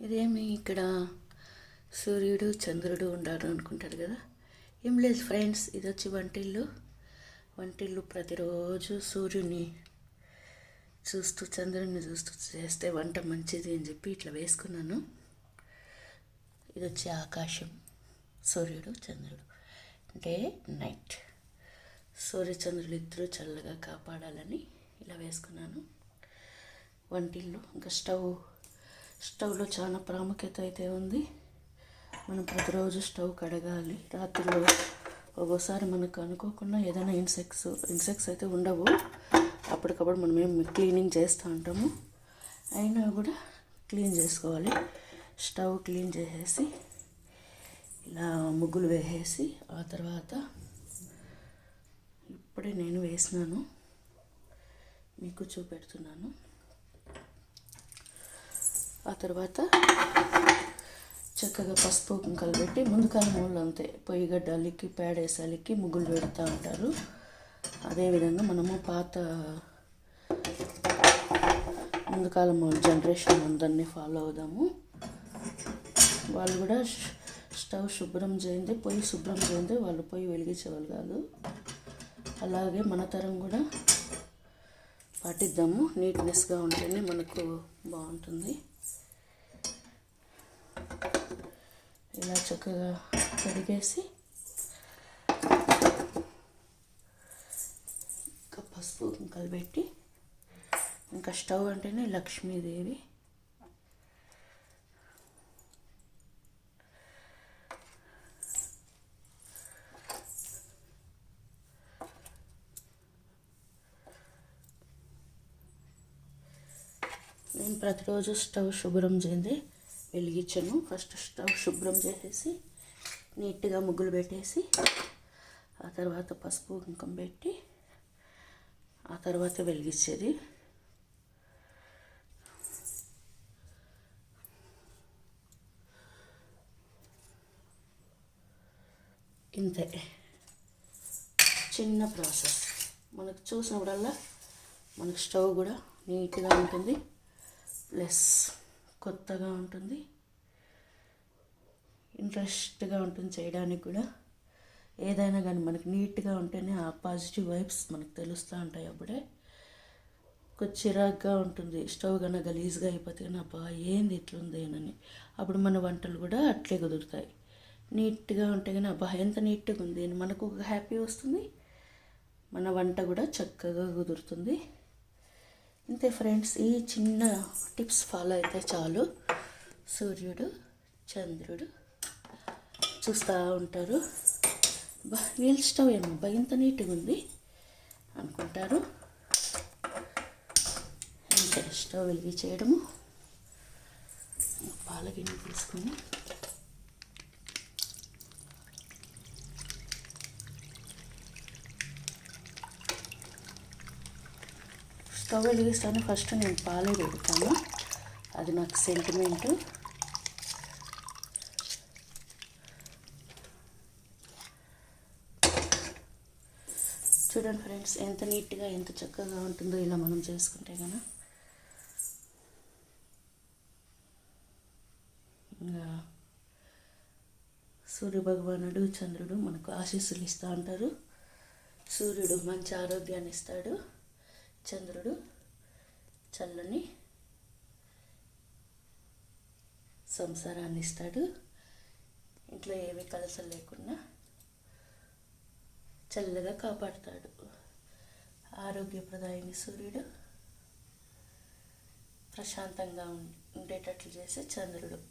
ఇదేమి ఇక్కడ సూర్యుడు చంద్రుడు ఉండాలి అనుకుంటారు కదా? ఏం లేదు ఫ్రెండ్స్ ఇది వచ్చి వంటిల్లు. వంటిల్లు ప్రతిరోజు సూర్యుని చూస్తూ చంద్రుడిని చూస్తూ చేస్తే వంట మంచిది అని చెప్పి ఇట్లా వేసుకున్నాను. ఇది వచ్చి ఆకాశం సూర్యుడు చంద్రుడు. Day night. సూర్య చంద్రుడు ఇద్దరు చల్లగా కాపాడాలని ఇలా వేసుకున్నాను. వంటిల్లు ఇంకా స్టవ్ స్టవ్లో చాలా ప్రాముఖ్యత అయితే ఉంది. మనం ప్రతిరోజు స్టవ్ కడగాలి. రాత్రిలో ఒక్కోసారి మనకు అనుకోకుండా ఏదైనా ఇన్సెక్ట్స్ ఇన్సెక్ట్స్ అయితే ఉండవు. అప్పటికప్పుడు మనం ఏం క్లీనింగ్ చేస్తూ ఉంటాము. అయినా కూడా క్లీన్ చేసుకోవాలి. స్టవ్ క్లీన్ చేసేసి ఇలా ముగ్గులు వేసేసి ఆ తర్వాత ఇప్పుడే నేను వేసినాను. మీకు చూపెడుతున్నాను. ఆ తర్వాత చక్కగా పసుపు కుంకలు పెట్టి ముందు కాలం వాళ్ళు అంతే. పొయ్యి గడ్డ అలికి పేడేసి అలికి ముగ్గులు పెడతా ఉంటారు. అదేవిధంగా మనము పాత ముందు కాలం జనరేషన్ అందరినీ ఫాలో అవుదాము. వాళ్ళు కూడా స్టవ్ శుభ్రం చేయండి పొయ్యి శుభ్రం చేయండి వాళ్ళు పొయ్యి వెలిగించేవాళ్ళు కాదు. అలాగే మన తరం కూడా పాటిద్దాము. నీట్నెస్గా ఉంటేనే మనకు బాగుంటుంది. ఇలా చక్కగా కడిగేసి ఇంకా పసుపు కుంకలు పెట్టి ఇంకా స్టవ్ అంటేనే లక్ష్మీదేవి. నేను ప్రతిరోజు స్టవ్ శుభ్రం చేయండి వెలిగించను. ఫస్ట్ స్టవ్ శుభ్రం చేసేసి నీట్గా ముగ్గులు పెట్టేసి ఆ తర్వాత పసుపు కుంకం పెట్టి ఆ తర్వాత వెలిగించేది. ఇంతే. చిన్న ప్రాసెస్. మనకు చూసినప్పుడల్లా మనకు స్టవ్ కూడా నీట్గా ఉంటుంది. ప్లస్ కొత్తగా ఉంటుంది. ఇంట్రెస్ట్గా ఉంటుంది చేయడానికి కూడా. ఏదైనా కానీ మనకి నీట్గా ఉంటేనే ఆ పాజిటివ్ వైబ్స్ మనకు తెలుస్తూ ఉంటాయి అప్పుడే. కొంచెం చిరాగ్గా ఉంటుంది. స్టవ్ కన్నా గలీజ్గా అయిపోతే కానీ అబ్బా ఏంది ఇట్లుందేనని అప్పుడు మన వంటలు కూడా అట్లే కుదురుతాయి. నీట్గా ఉంటే కానీ అబ్బా ఎంత నీట్గా ఉంది అని మనకు ఒక హ్యాపీ వస్తుంది. మన వంట కూడా చక్కగా కుదురుతుంది. అంతే ఫ్రెండ్స్ ఈ చిన్న టిప్స్ ఫాలో అయితే చాలు. సూర్యుడు చంద్రుడు చూస్తూ ఉంటారు. వీల్ స్టవ్ ఏమో ఇంత నీట్గా ఉంది అనుకుంటారు. అంతే స్టవ్ వెలిగి చేయడము. పాల గిన్నె తీసుకొని స్టవ్ వెలిగిస్తాను. ఫస్ట్ నేను పాలే పెడతాను అది నాకు సెంటిమెంట్ చూడండి ఫ్రెండ్స్ ఎంత నీట్గా ఎంత చక్కగా ఉంటుందో ఇలా మనం చేసుకుంటే కనుక ఇంకా సూర్య భగవానుడు చంద్రుడు మనకు ఆశీస్సులు ఇస్తూ ఉంటారు. సూర్యుడు మంచి ఆరోగ్యాన్ని ఇస్తాడు. చంద్రుడు చల్లని సంసారాన్ని ఇస్తాడు ఇంట్లో ఏమి కలసలు లేకుండా చల్లగా కాపాడుతాడు. ఆరోగ్యప్రదాయని సూర్యుడు ప్రశాంతంగా ఉండేటట్లు చేసే చంద్రుడు.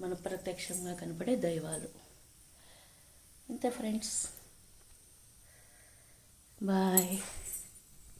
మన ప్రత్యక్షంగా కనపడే దైవాలు. ఇంతే ఫ్రెండ్స్. బాయ్.